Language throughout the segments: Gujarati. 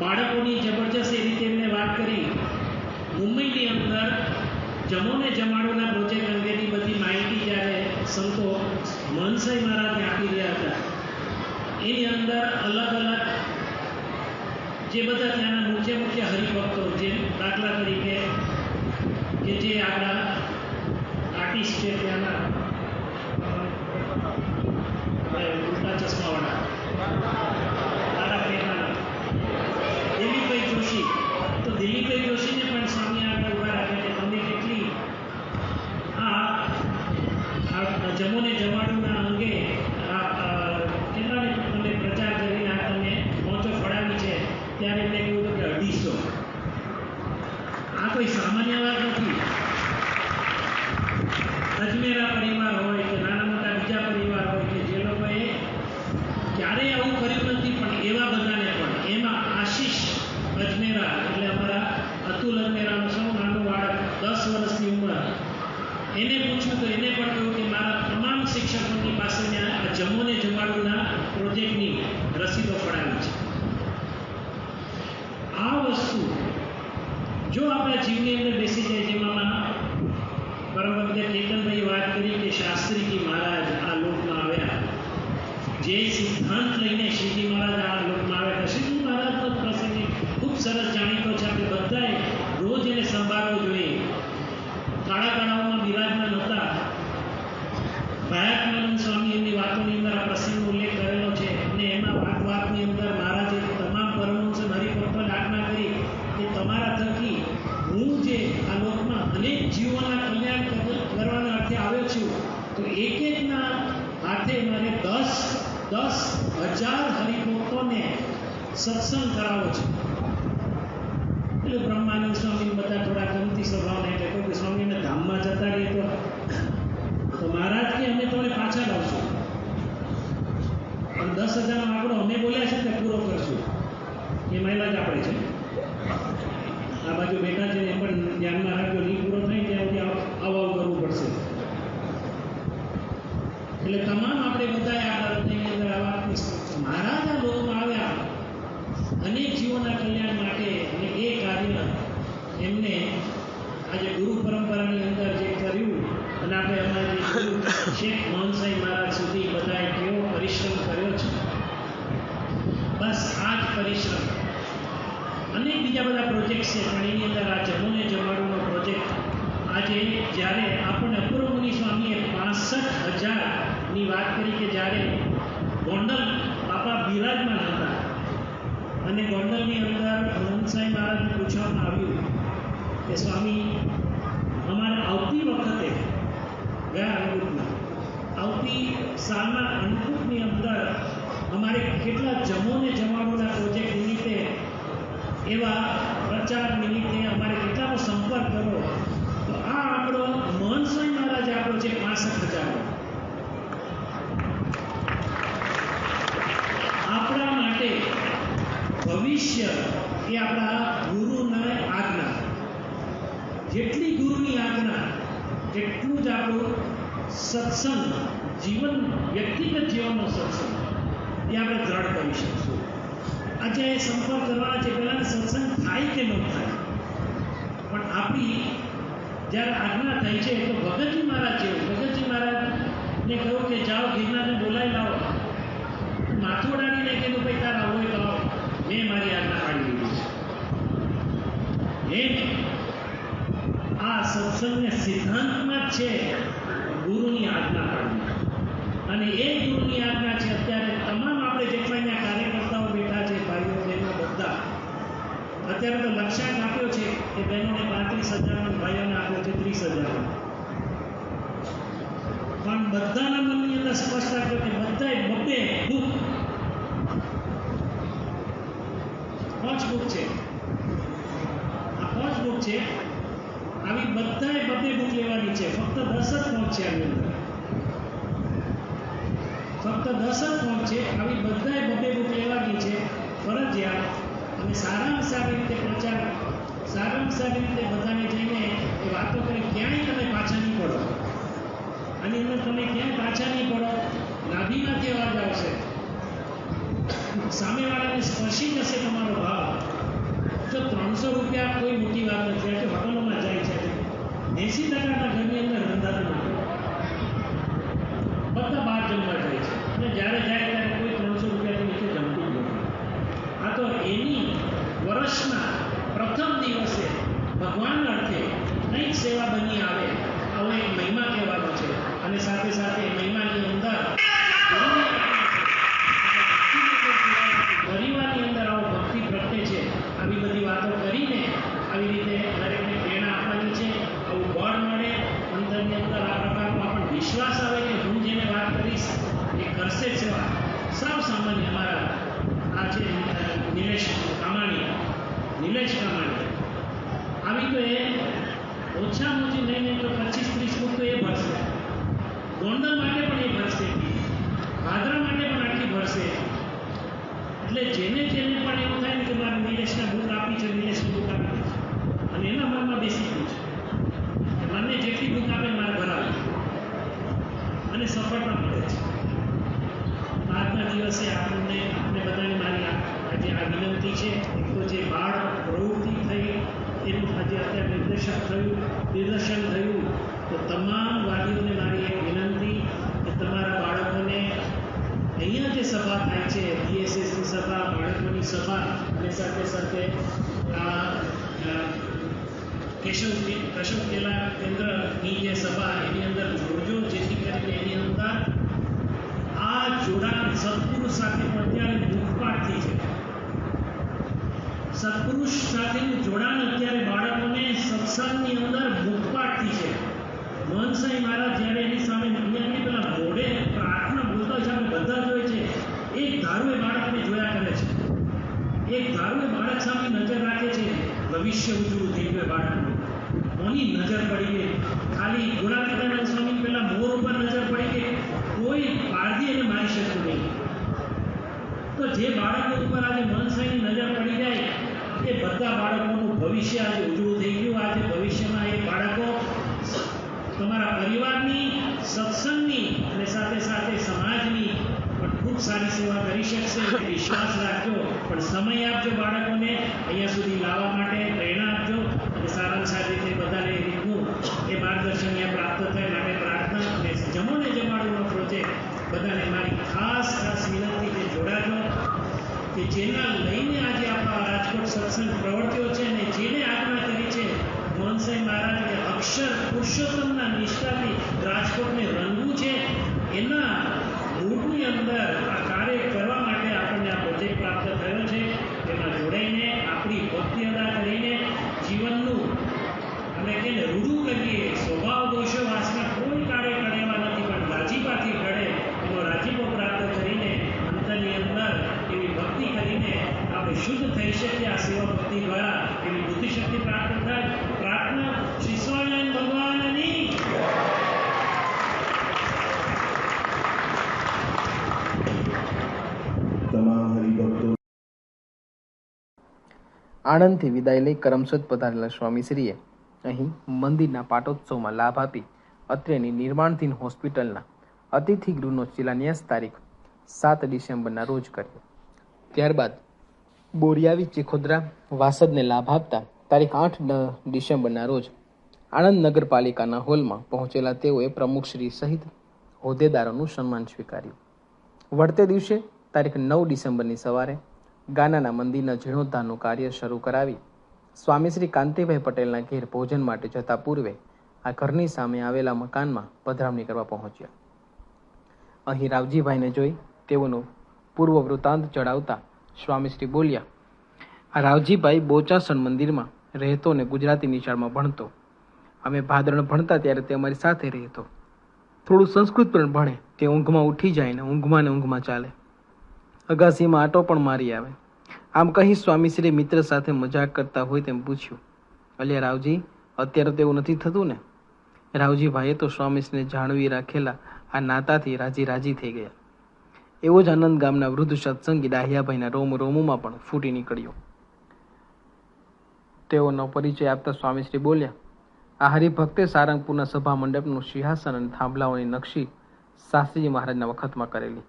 બાળકોની જબરજસ્ત રીતે એમને વાત કરી. મુંબઈની અંદર જમોને જમાડોના પ્રોજેક્ટ અંગેની બધી માહિતી જ્યારે સંતો મનસાઈ મહારાજને આપી રહ્યા હતા, એની અંદર અલગ અલગ જે બધા ત્યાંના મુખ્ય મુખ્ય હરિભક્તો જે દાખલા તરીકે કે જે આપણા આર્ટિસ્ટ છે ત્યાંના અ, ઉલ્ટા ચશ્માવાળા તારા પ્રેરણા દિલીપભાઈ જોશી તો દિલીપભાઈ જોશીને પણ સ્વામી આગળ ઊભા રાખે કે તમે કેટલી આ આ જમોને જમાડુના અંગે આ આ કેટલાને તમે પ્રચાર કરીને આ તમે પહોંચો ફળાવી છે ત્યારે એમને કહ્યું હતું કે અઢીસો આ કોઈ સામાન્ય વાત નથી અજમેરા પરિવાર હોય કે નાના મોટા બીજા પરિવાર હોય કે જે લોકોએ ક્યારેય આવું કર્યું નથી પણ એવા બધાને પણ એમાં આશીષ અજમેરા એટલે અમારા અતુલ અજમેરાનો સૌ નાનો બાળક દસ ઉંમર એને પૂછ્યું તો એને પણ કહ્યું કે મારા તમામ શિક્ષકોની પાસે આ જમ્મુને જમાડુના પ્રોજેક્ટની રસીદો પડાવી છે. આ વસ્તુ જો આપણા જીવની અંદર બેસી જાય જેમાં પરમ ભક્ત કેતનભાઈ વાત કરી કે શાસ્ત્રીજી મહારાજ આ લોકમાં આવ્યા. જે સિદ્ધાંત લઈને શ્રીજી મહારાજ આ લોકમાં આવ્યા હતા શ્રીજી મહારાજનો પ્રસંગ એક ખૂબ સરસ જાણીતો છે આપણે બધાએ રોજ એને સંભાળવો જોઈએ કાળા કાળાઓમાં બિરાજમાન હતા ભયાત્માનંદ સ્વામી એમની વાતોની અંદર આ પ્રસંગનો ઉલ્લેખ કરેલો છે અને એમાં વાત વાતની અંદર મહારાજે તમામ પરમહંસ હરિભક્તોને આજ્ઞા કરી કે તમારા થકી હું જે આ લોકમાં અનેક જીવોના કલ્યાણ કરવાના અર્થે આવ્યો છું. તો એક એકના હાથે મારે દસ દસ હજાર હરિભક્તોને સત્સંગ કરાવો છે. એટલે બ્રહ્માનંદ સ્વામી બધા થોડા ગમતી સ્વભાવના એટલે કહ્યું કે સ્વામીને ધામમાં જતા રહીએ તો તો મહારાજ કે અમે તમને પાછા લાવશું. પણ દસ હજારનો આંકડો અમે બોલ્યા છે તે પૂરો કરશું? એ મહિલા જ આપણે છે. આ બાજુ બેઠા છે એ પણ ધ્યાનમાં રાખજો નહીં પૂરો થાય ત્યાં સુધી આવ કરવું પડશે. એટલે તમામ આપણે બધા મહારાજ આવ્યા. અનેક જીવોના કલ્યાણ માટે અને એ કાર્ય એમને આજે ગુરુ પરંપરાની અંદર જે કર્યું, અને આપણે અમારે શેખ મોહનસાઈ મહારાજ સુધી બધાએ કેવો પરિશ્રમ કર્યો છે. બસ આ જ પરિશ્રમ. અનેક બીજા બધા પ્રોજેક્ટ છે, પણ એની અંદર આ જમોને જમાડુનો પ્રોજેક્ટ આજે જ્યારે આપણને અપૂર્વ સ્વામીએ પાસઠ હજારની વાત કરી કે જ્યારે ગોંડલ બાપા બિરાજમાન હતા અને ગોંડલની અંદર હનુમસાઈ મહારાજને પૂછવામાં આવ્યું કે સ્વામી, અમારે આવતી વખતે ગયા અનુકૂટમાં આવતી સાલના અનુકૂટની અંદર અમારે કેટલા જમોને જમાડોના પ્રોજેક્ટ એવા પ્રચાર નિમિત્તે અમારે કેટલાનો સંપર્ક કરો. તો આ આંકડો મહન સ્વામી મહારાજ આપણો છે પાસઠ હજાર. આપણા માટે ભવિષ્ય એ આપણા ગુરુના આજ્ઞા. જેટલી ગુરુની આજ્ઞા, એટલું જ આપણું સત્સંગ, જીવન, વ્યક્તિગત જીવનનો સત્સંગ. એ આપણે દ્રઢ કરી શકીશું. આજે સંપર્ક કરવાના છે પહેલાં સત્સંગ થાય કે ન થાય? પણ આપણી જ્યારે આજ્ઞા થઈ છે, તો ભગતજી મહારાજ જેવું, ભગતજી મહારાજને કહ્યું કે જાઓ ગિરનારને બોલાવી લાવો. માથું કીધું ભાઈ તારા હોય તો મેં મારી આજ્ઞા પાડી દીધી છે. એમ આ સત્સંગને સિદ્ધાંતમાં છે ગુરુની આજ્ઞા પાડવી. અને એ ગુરુની આજ્ઞા છે, અત્યારે તમામ આપણે જેટલા અહીંયા કાર્યકર્તાઓ બેઠા છે ભાઈઓ બહેનો બધા અત્યારે તો લક્ષ્યાંક આપ્યો છે કે બહેનોને પાંત્રીસ હજારનો ભાઈઓને આપ્યો છે ત્રીસ હજાર પણ બધાના મનની અંદર સ્પષ્ટ રાખજો કે બધાએ બબ્બે દુઃખ પાંચ બુક છે. આ પાંચ બુક છે. આવી બધાએ બબ્બે બુક લેવાની છે. ફક્ત દસ જ ફોર્મ છે આની અંદર. ફક્ત દસ જ ફોર્મ છે. આવી બધાએ બબ્બે બુક લેવાની છે. ફરજિયાત આવી રીતે બધાને જઈને એ વાતો કરી, ક્યાંય તમે પાછા નહીં પડો? આની અંદર તમે ક્યાંય પાછા નહીં પડો? નાભીમાંથી અવાજ આવશે? સામેવાળાને સ્પર્શી જશે તમારો ભાવ. જો ત્રણસો રૂપિયા કોઈ મોટી વાત નથી. આજે હોટલોમાં જાય છે. એંસી ટકાના ઘરની અંદર ઓછામાં લઈને પચીસ ત્રીસ બુક તો એ ભરશે, ગોંડલ માટે પણ એ ભરશે, ભાદરા માટે પણ આટલી ભરશે. એટલે જેને જેને પણ એવું થાય ને કે મારે નિલેશના બુક આપી છે નિલેશની બુક આપી છે. અને એના મનમાં બેસી ગયું છે. કે મને જેટલી બુક આપે મારે ભરાવી અને સફળતા મળે છે. આજના દિવસે આપણને, આપણે બધાને મારી આજે આ વિનંતી છે એક તો જે બાળ પ્રવૃત્તિ થઈ એનું આજે અત્યારે થયું, નિદર્શન થયું, તો તમામ વાલીઓને મારી એક વિનંતી કે તમારા બાળકોને અહીંયા જે સભા થાય છે બીએસએસની સભા, બાળકોની સભા, અને સાથે સાથે આ કેશવ કશવ કેલા કેન્દ્રની જે સભા, એની અંદર જોડજો, જેથી કરીને એની અંદર આ જોડાણ સદગુરુ સાથે પણ અત્યારે મુખપાઠથી છે સત્પુરુષ સાથેનું જોડાણ અત્યારે બાળકોને સત્સંગની અંદર મુખપાઠથી છે. મહનસાઈ મહારાજ જ્યારે એની સામે દુનિયાની પેલા મોડે પ્રાર્થના બોલતા હોય બધા જોઈએ છે, એક ધારું એ બાળકને જોયા કરે છે. એક ધારું બાળક સામે નજર રાખે છે, ભવિષ્ય ઉજળું થઈ ગયું બાળકનું. કોની નજર પડી ગઈ? ખાલી ગુણાતીતાનંદ સ્વામી પેલા મોર ઉપર નજર પડી ગઈ. કોઈ પારધી એને મારી શકતું તો જે બાળકો ઉપર આજે મનસાઈની નજર પડી જાય, એ બધા બાળકોનું ભવિષ્ય આજે ઉજળું થઈ ગયું. આજે ભવિષ્યમાં એ બાળકો તમારા પરિવારની, સત્સંગની અને સાથે સાથે સમાજની પણ ખૂબ સારી સેવા કરી શકશે વિશ્વાસ રાખજો. પણ સમય આપજો બાળકોને, અહીંયા સુધી લાવવા માટે પ્રેરણા આપજો અને સારામાં સારી રીતે બધાને રીતનું એ માર્ગદર્શન અહીંયા પ્રાપ્ત થાય માટે પ્રાર્થના અને જમોને જમાડવાનો પ્રોજેક્ટ બધાને મારી ખાસ જેના લઈને આજે આપણા રાજકોટ સત્સંગ પ્રવર્ત્યો છે અને જેને આજ્ઞા કરી છે, મોહનસાઈ મહારાજ અક્ષર પુરુષોત્તમના નિષ્ઠાથી રાજકોટને રંગવું છે, એના મૂળની અંદર આ કાર્ય કરવા માટે આપણને આ પ્રોજેક્ટ પ્રાપ્ત થયો છે. તેમાં જોડાઈને આપણી ભક્તિ અદા કરીને જીવનનું અમે કે રૂડું કરીએ સ્વભાવ, દોષો, વાસના કોઈ કાર્ય કરેવા નથી, પણ રાજીપાથી ઘડે એનો રાજીપો પ્રાપ્ત કરીને અંતરની અંદર એવી ભક્તિ કરીને આપણે શુદ્ધ થઈ શકીએ આ સેવા ભક્તિ દ્વારા. એવી બુદ્ધિશક્તિ પ્રાપ્ત થાય. પ્રાર્થના શ્રી સ્વામિનારાયણ ભગવાનની. તમામ હરિભક્તો આણંદથી વિદાય લઈ કરમસદ પધારેલા સ્વામીશ્રીએ અહીં મંદિરના પાટોત્સવમાં લાભ આપી અત્રેની નિર્માણધીન હોસ્પિટલના અતિથિ ગૃહનો શિલાન્યાસ તારીખ સાત ડિસેમ્બરના રોજ કર્યો. ત્યારબાદ બોરિયાવી ચિખોદરા વાસદને લાભ આપતા તારીખ આઠ ડિસેમ્બરના રોજ આણંદ નગરપાલિકાના હોલમાં પહોંચેલા તેઓએ પ્રમુખશ્રી સહિત હોદ્દેદારોનું સન્માન સ્વીકાર્યું. વળતે દિવસે તારીખ નવ ડિસેમ્બરની સવારે ગાનાના મંદિરના જીર્ણોદ્ધારનું કાર્ય શરૂ કરાવી સ્વામી શ્રી કાંતિભાઈ પટેલના ઘેર ભોજન માટે જતા પૂર્વે આ ઘરની સામે આવેલા મકાનમાં પધરામણી કરવા પહોંચ્યા. અહીં રાવજીભાઈને જોઈ તેઓનું પૂર્વ વૃત્તાંત ચઢાવતા સ્વામીશ્રી બોલ્યા, રાવજીભાઈ બોચાસણ મંદિરમાં રહેતો ને ગુજરાતી નિશાળમાં ભણતો. અમે ભાદરણ ભણતા ત્યારે તે અમારી સાથે રહેતો. થોડું સંસ્કૃત પણ ભણે, તે ઊંઘમાં ઉઠી જાય ને ઊંઘમાં ને ઊંઘમાં ચાલે. અગાસીમાં આટો પણ મારી આવે. આમ કહી સ્વામીશ્રી મિત્ર સાથે મજાક કરતા હોય તેમ પૂછ્યું, અલ્યા રાવજી, અત્યારે તો એવું નથી થતું ને? રાવજીભાઈએ તો સ્વામીશ્રીને જાણવી રાખેલા આ નાતાથી રાજી રાજી થઈ ગયા. એવો જ આનંદ ગામના વૃદ્ધ સત્સંગી ડાહ્યાભાઈના રોમ રોમોમાં પણ ફૂટી નીકળ્યો. તેઓનો પરિચય આપતા સ્વામીશ્રી બોલ્યા, આ હરિભક્તે સારંગપુરના સભા મંડપનું સિંહાસન અને થાંભલાઓની નકશી શાસ્ત્રીજી મહારાજના વખતમાં કરેલી.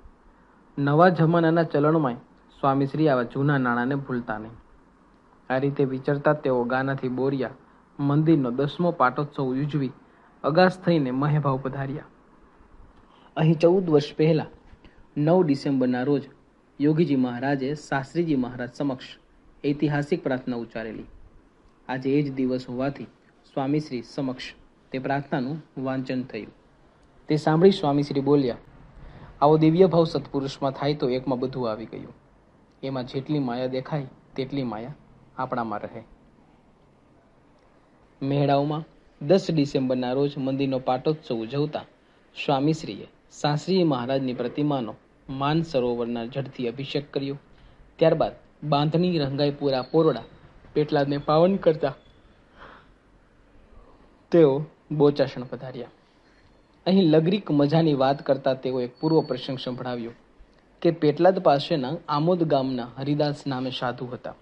નવા જમાનાના ચલણમાં સ્વામીશ્રી આવા જૂના નાણાંને ભૂલતા નહીં. આ રીતે વિચરતા તેઓ ગાનાથી બોર્યા, મંદિરનો દસમો પાટોત્સવ ઉજવી અગાસ થઈને મહેભાવ પધાર્યા. અહીં ચૌદ વર્ષ પહેલા નવ ડિસેમ્બરના રોજ યોગીજી મહારાજે શાસ્ત્રીજી મહારાજ સમક્ષ ઐતિહાસિક પ્રાર્થના ઉચ્ચારેલી. આજે એ જ દિવસ હોવાથી સ્વામીશ્રી સમક્ષ તે પ્રાર્થનાનું વાંચન થયું. તે સાંભળી સ્વામીશ્રી બોલ્યા, આવો દિવ્ય ભાવ સત્પુરુષમાં થાય તો એકમાં બધું આવી ગયું. એમાં જેટલી માયા દેખાય, તેટલી માયા આપણામાં રહે. મેળાઓમાં દસ ડિસેમ્બરના રોજ મંદિરનો પાટોત્સવ ઉજવતા સ્વામીશ્રીએ શાસ્ત્રીજી મહારાજની પ્રતિમાનો માન સરોવરના જળથી અભિષેક કર્યો. ત્યારબાદ બાંધણી રંગાઈ પૂરા પોરડા પેટલાદને પાવન કરતા તેઓ બોચાસણ પધાર્યા. અહીં લગરીક મજાની વાત કરતા તેઓ એક પૂર્વ પ્રસંગ સંભળાવ્યો કે પેટલાદ પાસેના આમોદ ગામના હરિદાસ નામે સાધુ હતા.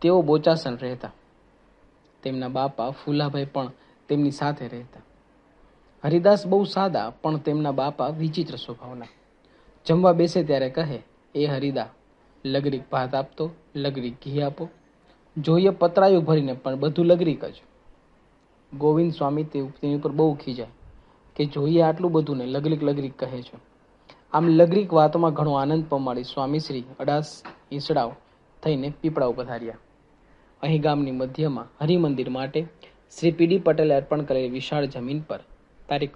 તેઓ બોચાસણ રહેતા. તેમના બાપા ફૂલાભાઈ પણ તેમની સાથે રહેતા. હરિદાસ બહુ સાદા પણ તેમના બાપા વિચિત્ર સ્વભાવના. જમવા બેસે ત્યારે કહે, એ હરિદા, લગરી ભાત આપતો, લગરી ઘી આપો. જોઈએ પતરાયું ભરીને, પણ બધું લગરી કજ. ગોવિંદ સ્વામી તે તેની ઉપર બહુ ખીજાય કે જોઈએ આટલું બધું ને લગરીક લગરીક કહે છે. આમ લગરીક વાતોમાં ઘણો આનંદ પમાડી સ્વામીશ્રી અડાસ ઈસડાવ થઈને પીપળા પધાર્યા. અહીં ગામની મધ્યમાં હરિમંદિર માટે શ્રી પીડી પટેલે અર્પણ કરેલી વિશાળ જમીન પર તારીખ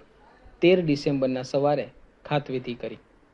તેર ડિસેમ્બરના સવારે ખાતવિધિ કરી.